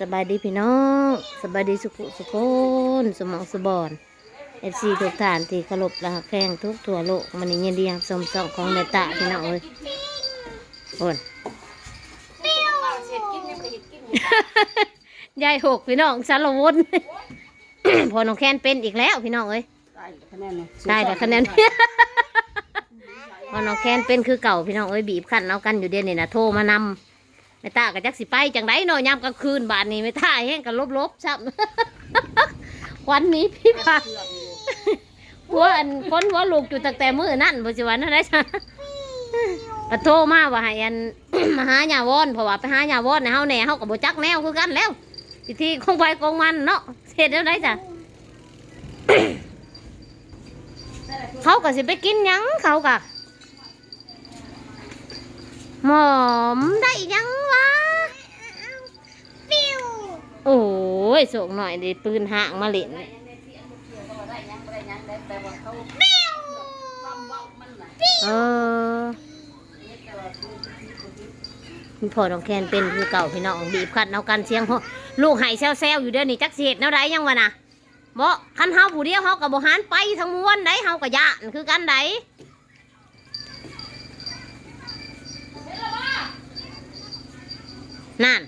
สบายดีพี่น้องสบายดีสุขุสุขนสมองสบอนเอฟซีทุกฐานที่เคารพและหักแพงทุกทั่วโลกมันนี่ยินดีครับสมสองของเมตตาพี่น้องเลยโอนยายหกพี่น้องสารวุนพอน้องแคนเป็นอีกแล้วพี่น้องเอ้ยได้คะแนนเลยได้แต่คะแนนพอน้องแคนเป็นคือเก่าพี่น้องเอ้ยบีบขันเอากันอยู่เดียวนี่นะโทรมานำ ไม่ตากับจักสิไปจังไดเนาะยามกลางคืนบาดนี้ไม่ตาแห้งกันลบๆซ้ำวันนี้พี่พาหัวอันคนหัวลูกอยู่ตั้งแต่มื้อนั่นบ่สิวันนั้นได้จ้ะปะโทรมาว่าให้อันมาหาญาวอนเพราะว่าไปหาญาวอนในเฮาแหน่เฮาก็บ่จักแนวคือกันแล้วพิธีคงไปคงมันเนาะเฮ็ดแล้วได้จ้ะเขาก็สิไปกินหยังเขาก็ หมอมได้หยังวะโอ้ยโศกหน่อยดิปืนห่างมาเล่นเออมีพ่อน้องแคนเป็นคือเก่าพี่น้องบีบคัดเอากันเสียงหัวลูกไห้แซวๆอยู่เด้อนี่จักสิเฮ็ดแนวใดยังวะนะบ่คันเฮาผู้เดียวเฮาก็บ่หันไปทั้งมวลได้เฮาก็ย่านคือกันได นั่น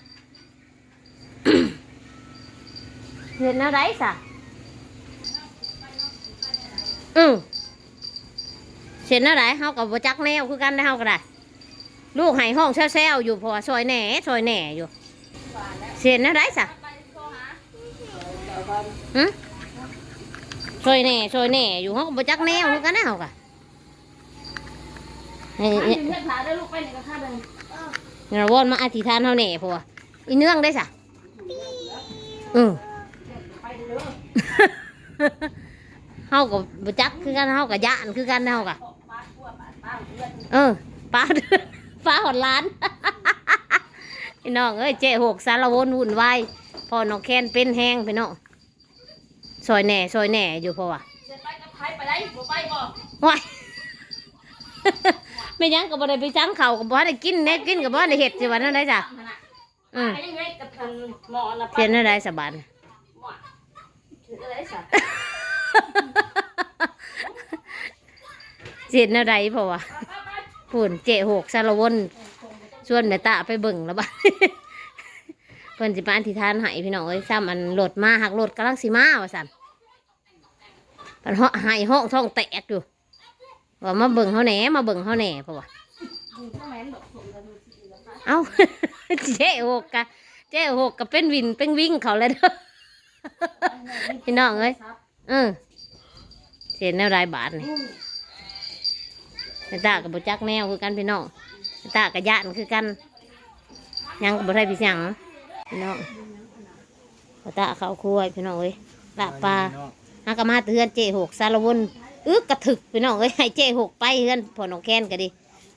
เห็นอะไรสะอือเห็นอะไรเฮากับบ่จักแนวคือกันได้เฮาก็ได้ ลูกให้ห้องแซวๆอยู่เพราะว่าซอยแหน่ซอยแหน่อยู่เห็นอะไรสะหึซอยแหน่ซอยแหน่อยู่เฮาก็บ่จักแนวคือกันได้เฮาก็นี่นี่เพื่อนพาได้ลูกไปไหนก็ค่าเดิน เราวอนมาอธิษฐานเฮาแหน่เพราะว่าอีเนื่องได้สะอือไปเด้อเฮากับบจักคือกันเฮากับยานคือกันเฮากับป้าขั้วป้าป้าเพื่อนเออป้าเดือนป้าหอดล้านพี่น้องเอ้ยเจ๊หกสารวนวุ่นวายพอน้องแคนเป็นแห้งพี่น้องซอยแหน่ซอยแหน่อยู่เพราะว่าเสร็จไปกับใครไปได้บ่ไปบ่ว้าย ไม่ยังก็บ่ได้ไปจังเขาก็บ่ได้กินแน่กินก็บ่ได้เฮ็ดสิวันนั้นได้จ้ะอืมไปยังไงกับทางหมอนะเพียนได้สบานหมอถืออะไรสักเจ็ดอะไรเพราะว่าพูนเจ๊หกสารวนชวนแม่ตาไปเบิ่งแล้วบ้าเพิ่นสิมาอธิษฐานให้พี่น้องเอ้ยซ้ำอันโหลดมาหักโหลดกำลังสิมาว่าสั่นมันเหาะให้ห้องท้องแตกอยู่ ว่ามาเบิ่งเขาแหน่มาเบิ่งเขาแหน่เพราะว่าต้องแม่นดอกสมกันเอ้าเจ๊หกกะเจ๊หกก็เป็นวินเป็นวิ่งเขาเลยเด้อพี่น้องเอ้ยเออเสียแนวรายบาทนี่แม่ตากับบุจักแนวคือกันพี่น้องแม่ตากับญาติคือกันยังกับบุได้พี่ยังพี่น้องแม่ตาเขาวคุยพี่น้องเอ้ยลาบปลาหากะมาเตือนเจหกสารวน อึกกระถึกพี่น้องเอ้ยให้เจ๊หกไปเฮือนพอน้องแค้นก็ดี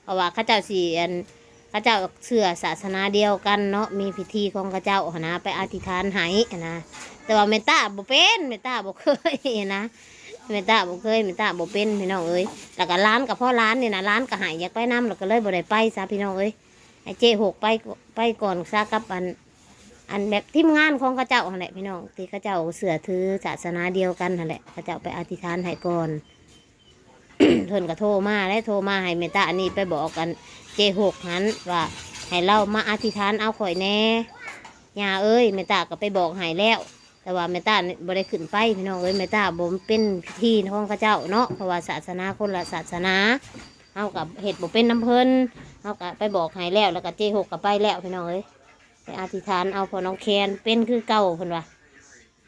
เพราะว่าข้าเจ้าสี่อันข้าเจ้าเชื่อศาสนาเดียวกันเนาะมีพิธีของข้าเจ้าหนะไปอธิษฐานให้นะแต่ว่าเมตตาบ่เป็นเมตตาบ่เคยนะเมตตาบ่เคยเมตตาบ่เป็นพี่น้องเอ้ยแล้วก็ร้านกับพ่อร้านเนี่ยนะร้านก็หายอยากไปน้ำแล้วก็เลยบ่ได้ไปซะพี่น้องเอ้ยไอ้เจ๊หกไปไปก่อนซะกับอันอันแบบทีมงานของข้าเจ้าหั่นแหละพี่น้องที่ข้าเจ้าเสือถือศาสนาเดียวกันหั่นแหละข้าเจ้าไปอธิษฐานให้ก่อน เพิ่นก็โทรมาและโทรมาให้เมตตาอันนี้ไปบอกกันเจหกหันว่าให้เรามาอธิษฐานเอาข่อยแน่ยาเอ้ยเมตตาก็ไปบอกให้แล้ว แต่ว่าเมตตาบ่ได้ขึ้นไปพี่น้องเอ้ยเมตตาบ่เป็นพิธีของข้าเจ้าเนาะเพราะว่าศาสนาคนละศาสนาเฮากับเฮ็ดบ่เป็นน้ำเพลินเฮาก็ไปบอกให้แล้วแล้วก็เจหกก็ไปแล้วพี่น้องเอ้ยไปอธิษฐานเอาพอน้องแคนเป็นคือเก่าเพิ่นว่า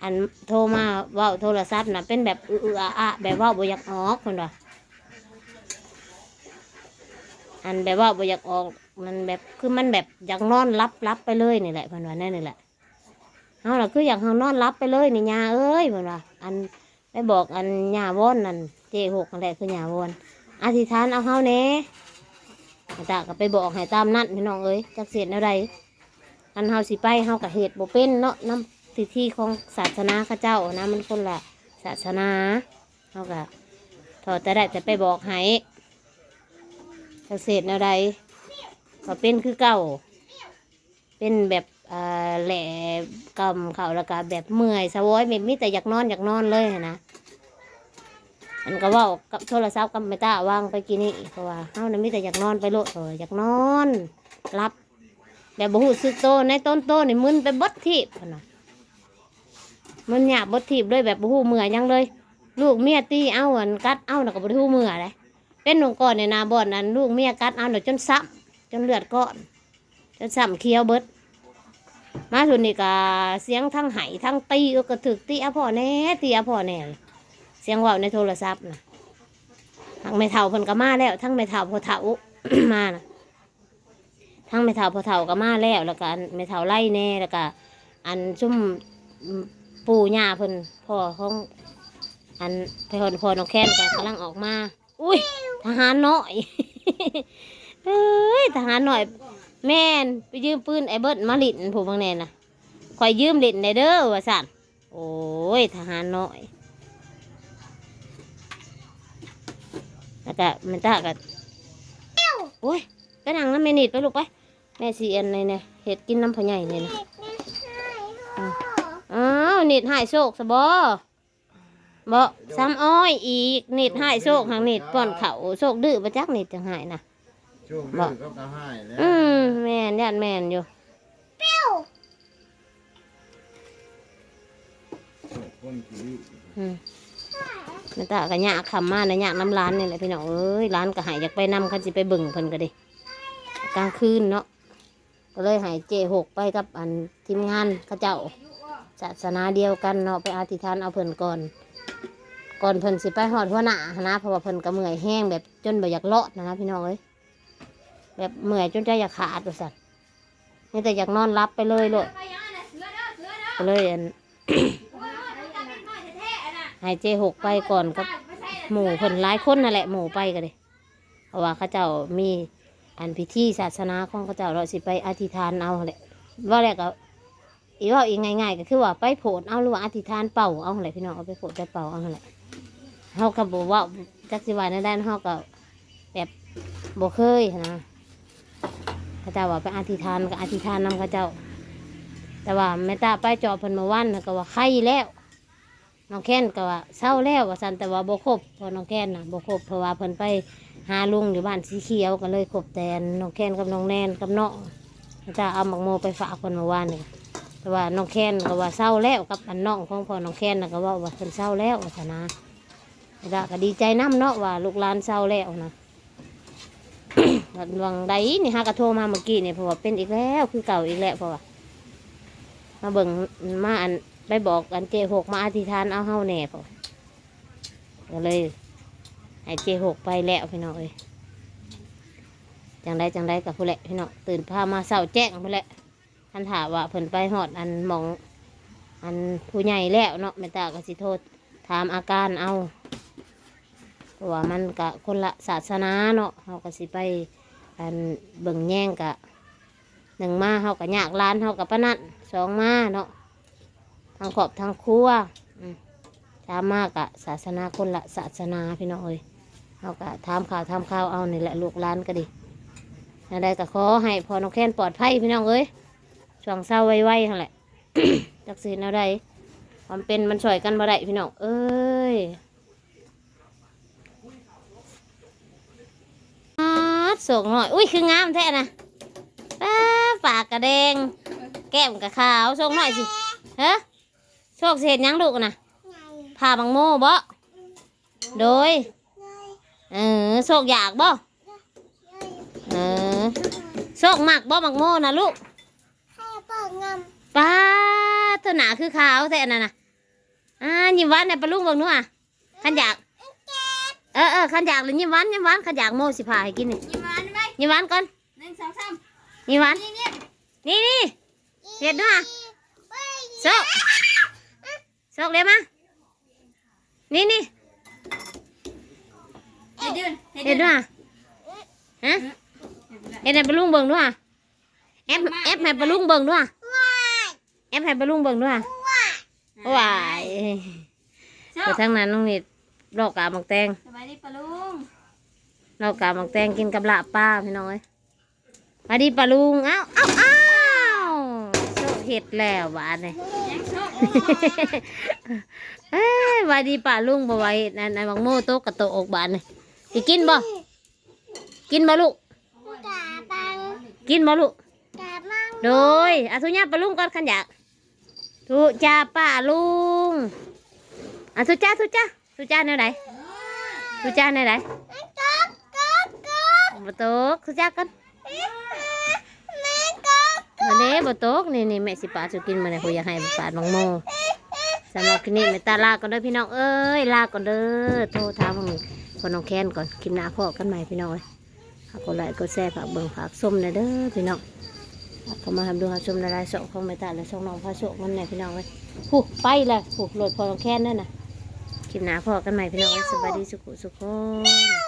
อันโทรมาว้าโทรศัพท์นะเป็นแบบอืออะอะแบบว่าบ่อยากออกเพิ่นว่า อันแบบว่าบ่อยากออกมันแบบคือมันแบบอยากนอนรับรับไปเลยนี่แหละเพิ่นว่านั่นนี่แหละเอาล่ะคืออยากเฮานอนรับไปเลยนี่ยาเอ้ยเพิ่นว่าอันไปบอกอันยาวอนนั่นเจหกนั่นแหละคือยาวอนอธิษฐานเอาเฮาแหน่ตาก็ไปบอกให้ตามนั่นพี่น้องเอ้ยจักเสียนอะไรอันเฮาสิไปเฮาก็เหตุบ่เป็นเนาะน้ำทิที่ของศาสนาข้าเจ้านะมันคนละศาสนาเฮาก็ถอดแต่ได้แต่ไปบอกให้ จักเสียนอะไรก็เป็นคือเก่า เป็นแบบแหล่กำเขาแล้วก็แบบเมื่อยสะโวยแบบมีแต่อยากนอนอยากนอนเลยนะอันก็ว่ากับโทรศัพท์กับเมตาวางไปกินนี่เพราะว่าเฮานะมีแต่อยากนอนไปโลดเอออยากนอนรับแบบบ่ฮู้สึกโตในต้นโตนี่มึนไปบดทีบพุ่นะมันหยาบบดทีบเลยแบบบ่ฮู้เมื่อยยังเลย ลูกเมียตีเอาอันกัดเอาน่ะก็บ่ได้ฮู้เมื่อยเลย เป็นหนองก่อนในนาบ่อนนั้นลูกเมียกัดเอาน่ะจนซ้ำจนเลือดก้อนจนซ้ำเคี้ยวเบิดมาทุนนี่ก็เสียงทั้งไห้ทั้งตีก็ถึกตีอพ่อแน่ตีอพ่อแน่เสียงว่าในโทรศัพท์นะทั้งไม่เท่าเพิ่นก็มาแล้ว ทั้งไม่เท่าพอเท่ามานะทั้งไม่เท่าพอเท่าก็มาแล้วแล้วก็อันไม่เท่าไล่แน่แล้วก็อันซุ่มปู่ย่าเพิ่นพ่อของอันไปหอนพ่อน้องแค้นก็กำลังออกมา อุ้ยทหารน้อยเอ้ยทหารหน่อย แม่นไปยืมปืนไอ้เบิร์ดมาลินผมบางแน่นะคอยยืมลินได้เด้อว่าสั่นโอ้ยทหารน้อย แล้วก็มันตากับโอ้ยไปนั่งน้ำแม่นิดไปลูกไป แม่สีอันเลยเนี่ยเห็ดกินน้ำผาใหญ่เนี่ยนะอ้าวนิดหายโศกสบอ บ่ซ้ำอ้อยอีกนิดหายโศกหางนิดก่อนเขาโศกดื้อประจักนิดจะหายนะช่วงนี้ก็กระหายแล้วอืมแม่นญาติแม่นอยู่คนชีวิตอืมนั่นตากะยากคำมาในะยากน้ำร้านนี่แหละพี่น้องเอ้ยร้านก็หายอยากไปนำคันสิไปเบิ่งเพิ่นก็ดิกลางคืนเนาะก็เลยใหายเจหกไปกับอันทีมงานเข้าเจ้าศาสนาเดียวกันเนาะไปอธิษฐานเอาเพิ่นก่อน ก่อนเพิ่นสิไปหอดหัวหน้านะเพราะว่าเพิ่นก็เมื่อยแห้งแบบจนแบบอยากเลาะนะพี่น้องเอ้ยแบบเมื่อยจนใจอยากขาดว่าสั่นนี่แต่อยากนอนรับไปเลยโลดก็เลยอันให้เจหกไปก่อนกับหมู่เพิ่นหลายคนนั่นแหละหมู่ไปกันเลยเพราะว่าเขาเจ้ามีอันพิธีศาสนาของเขาเจ้าเราสิไปอธิษฐานเอาแหละว่าแรกก็อีว่าอีกง่ายๆก็คือว่าไปโผดเอาหรือว่าอธิษฐานเป่าเอาแหละพี่น้องเอาไปโผดไปเป่าเอาแหละ เขาก็บอกว่าจักสิวาในด้านเขาก็แบบบ่เคยนะเขาเจ้าว่าไปอธิษฐานก็อธิษฐานนำเขาเจ้า แต่ว่าแม่ตาไปจอเพิ่นมาวันนะก็ว่าไข้แล้วน้องแค้นก็ว่าเศร้าแล้วว่าสันแต่ว่าบ่ครบพอน้องแค้นน่ะบ่ครบเพราะว่าเพิ่นไปหาลุงอยู่บ้านสีเขียวก็เลยครบแทนน้องแค้นกับน้องแนนกับเน้องจะเอาหมักโมไปฝากคนมื่อวานนี่แต่ว่าน้องแค้นก็ว่าเศร้าแล้วกับอันน้องของพอน้องแค้นน่ะก็ว่าว่าเพิ่นเศร้าแล้วว่าซนะ ล้ก็ดีใจน้ำเนาะว่าลูกหลานเศร้าแล้วนะวังใดนี่ฮะก็โทรมาเมื่อกี้เนี่เพราะว่าเป็นอีกแล้วคือเก่าอีกแล้วเพราะว่ามาเบิ่งมาอันไปบอกกันเจหกมาอธิษฐานเอาเฮาแหน่พอก็เลยให้เจหกไปแล้วพี่น้องเอ้ยจังไดจังไดกับผู้แหละพี่น้องตื่นพามาเศร้าแจ้งผู้แหละท่านถามว่าเพิ่นไปหอดอันมองอันผู้ใหญ่แล้วเนาะแม่ตาก็สิโทษถามอาการเอา เพราะว่ามันกะคนละศาสนาเนาะเฮาก็สิไปอันเบิ่งแย่งกะหนึ่งมาเฮาก็ยากร้านเฮากับปะนัดสองมาเนาะทางขอบทางครัวอืมถามมากอะศาสนาคนละศาสนาพี่น้องเอ้ยเขาก็ถามข่าวถามข่าวเอานี่แหละลูกหลานก็ดีอะไรก็ขอให้พอน้องแค้นปลอดภัยพี่น้องเอ้ยช่วงเศร้าไวๆนั่นแหละจักสีนอะไรความเป็นมันช่วยกันบ่ได้พี่น้องเอ้ยอา ดส่งหน่อย อุ้ยคืองามแท้นะป้าปากกระแดง แก้มกระขาวส่งหน่อยสิเฮ้โชคเศษยังลูกนะผ่าบังโมบ่โดย เออโชคอยากบ่เออโชคมักบ่บังโมนะลูกป้าเธอหนาคือขาวแต่อันนั้นน่ะอ่ายิ้มหวานเนี่ยปลาลุงเบิ่งหนู่อะขันอยาก เออเออขันอยากเลยยิ้มหวานยิ้มหวานขันอยากโมสิผ่าให้กินนี่ ยิ้มหวานไปยิ้มหวานก่อนหนึ่งสองสามยิ้มหวานนี่นี่นี่นี่เห็ดด้วยอะโชคโชคเดี๋ยวมานี่นี่เฮ็ดยืนเห็ดด้วยอะฮะเห็ดให้ปลาลุงเบิ่งด้วยอะแอปแอปให้ปลาลุงเบิ่งด้วยอะแอปให้ปลาลุงเบิ่งด้วยอะว้ายโชไปคทางนั้นน้องนิดลอกกาบมักแตงสบายดีปะลุง ลอกกาบมักแตงกินกับลาบป้าพี่น้องเอ้ยมาดีปลาลุงเอ้าเอ้าเอ้าโชเห็ดแล้วบาดนี่ยังชอบเอ้ยว่าดีป่าลุงบ่ไหว้นั่นนั่นบักโม่โตะกระโตะอกบาดนี่สิกินบ่กินบ่ลูกกาปังกินบ่ลูกกามังโดยอาทุญาปลาลุงก่อนขันอยากทุจ้าป้าลุงอาทุจ้าทุจ้าทุจ้าแนวไหนทุจ้าแนวไหน ก๊อกก๊อกก๊อก บโตกทุจ้ากันแม่ก๊อกมาเด้บโตกนี่นี่แม่สิปาจะกินมาเนี่ยคุอยากให้ป้าบางโมสำหรับคลิปนี้แม่ตาลาก่อนเด้อพี่น้องเอ้ยลาก่อนเด้อโทรถามมึงคนน้องแค้นก่อนคลิปหน้าพ่อกันใหม่พี่น้องเอ้ยฝากกดไลค์กดแชร์ฝากเบิ่งฝากส้มนะเด้อพี่น้องเขามาทำดูหาชมละลายสองของแม่ตาและสองน้องพระโชคมันเนี่ยพี่น้องเอ้ยผูกไปเลยผูกโหลดพอลงแค้นนั่นน่ะคลิปหน้าพอกันใหม่พี่น้องสบายดีสุขสุขคน